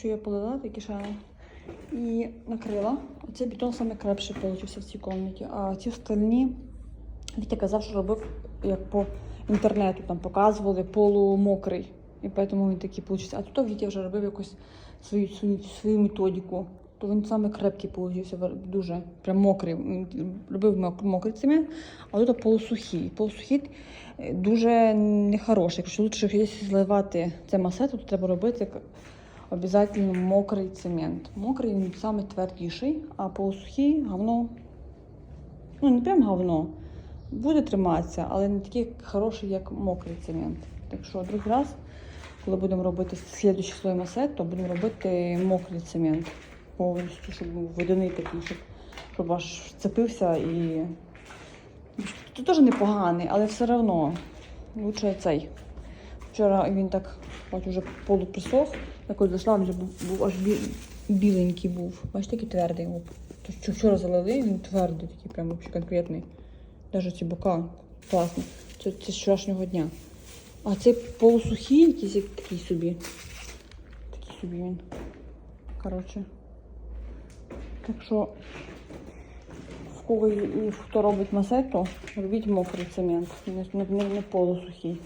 Що я полила такі шари і накрила. Оцей бетон крепший вийшов в цій кімнаті. А ці остальні Вітя казав, що робив як по інтернету, там показували полумокрий. І тому він такий вийшов. А тут Вітя вже робив якусь свою, свою, методику. То він саме крепкий вийшов, дуже прям мокрий. Робив мокрий цемент, а тут полусухий. Полусухий е, дуже нехороший. Якщо лучше зливати це масету, то треба робити обов'язково мокрий цемент. Мокрий він саме твердіший, а полусухий говно. Ну, не прям говно. Буде триматися, але не такий хороший, як мокрий цемент. Так що другий раз, коли будемо робити слідуючий слой масет, то будемо робити мокрий цемент повністю, щоб був водяний такий, щоб, щоб аж вцепився і. Тут теж непоганий, але все одно лучше цей. Вчора він так, бачу, вже полуприсох, якось зайшла, він вже був, аж бі, біленький був. Бачите, який твердий. О, То, що вчора залили, він твердий, такий прям вообще конкретний. Навіть ці бока класні. Це, це з вчорашнього дня. А цей полусухий, якийсь такий собі. Такий собі він. Коротше. Так що, в кого хто робить масету, робіть мокрий цемент, не, не, не полусухий.